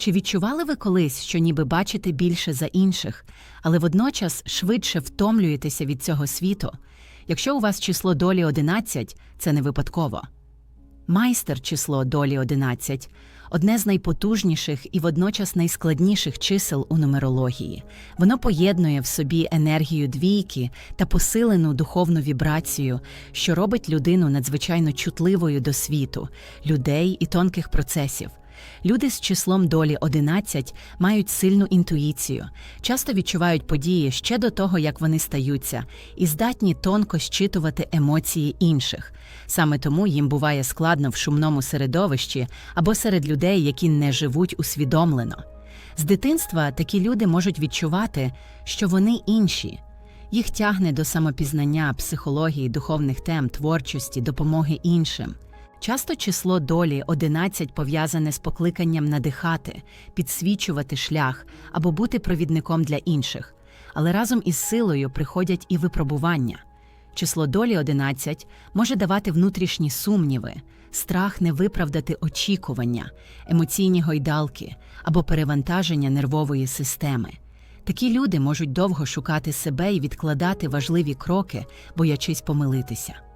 Чи відчували ви колись, що ніби бачите більше за інших, але водночас швидше втомлюєтеся від цього світу? Якщо у вас число долі 11, це не випадково. Майстер число долі 11 одне з найпотужніших і водночас найскладніших чисел у нумерології. Воно поєднує в собі енергію двійки та посилену духовну вібрацію, що робить людину надзвичайно чутливою до світу, людей і тонких процесів. Люди з числом долі 11 мають сильну інтуїцію, часто відчувають події ще до того, як вони стаються, і здатні тонко щитувати емоції інших. Саме тому їм буває складно в шумному середовищі або серед людей, які не живуть усвідомлено. З дитинства такі люди можуть відчувати, що вони інші. Їх тягне до самопізнання, психології, духовних тем, творчості, допомоги іншим. Часто число долі 11 пов'язане з покликанням надихати, підсвічувати шлях або бути провідником для інших. Але разом із силою приходять і випробування. Число долі 11 може давати внутрішні сумніви, страх не виправдати очікування, емоційні гойдалки або перевантаження нервової системи. Такі люди можуть довго шукати себе і відкладати важливі кроки, боячись помилитися.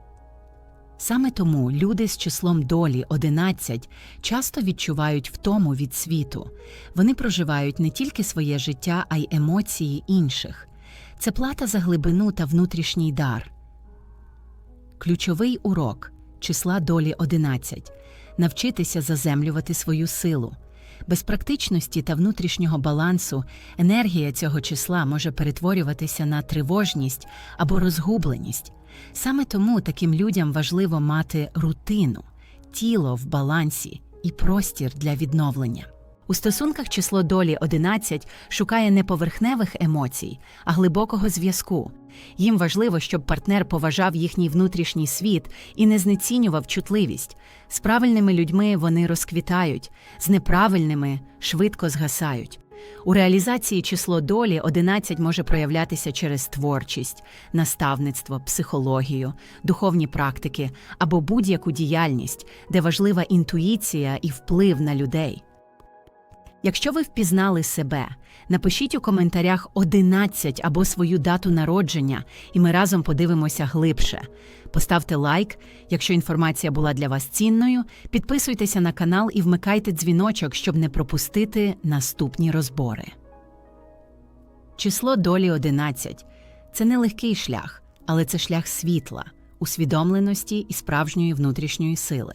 Саме тому люди з числом долі 11 часто відчувають втому від світу. Вони проживають не тільки своє життя, а й емоції інших. Це плата за глибину та внутрішній дар. Ключовий урок числа долі 11 навчитися заземлювати свою силу. Без практичності та внутрішнього балансу енергія цього числа може перетворюватися на тривожність або розгубленість. Саме тому таким людям важливо мати рутину, тіло в балансі і простір для відновлення. У стосунках число долі 11 шукає не поверхневих емоцій, а глибокого зв'язку. Їм важливо, щоб партнер поважав їхній внутрішній світ і не знецінював чутливість. З правильними людьми вони розквітають, з неправильними швидко згасають. У реалізації число долі 11 може проявлятися через творчість, наставництво, психологію, духовні практики або будь-яку діяльність, де важлива інтуїція і вплив на людей. Якщо ви впізнали себе, напишіть у коментарях 11 або свою дату народження, і ми разом подивимося глибше. Поставте лайк, якщо інформація була для вас цінною, підписуйтеся на канал і вмикайте дзвіночок, щоб не пропустити наступні розбори. Число долі 11 – це не легкий шлях, але це шлях світла, усвідомленості і справжньої внутрішньої сили.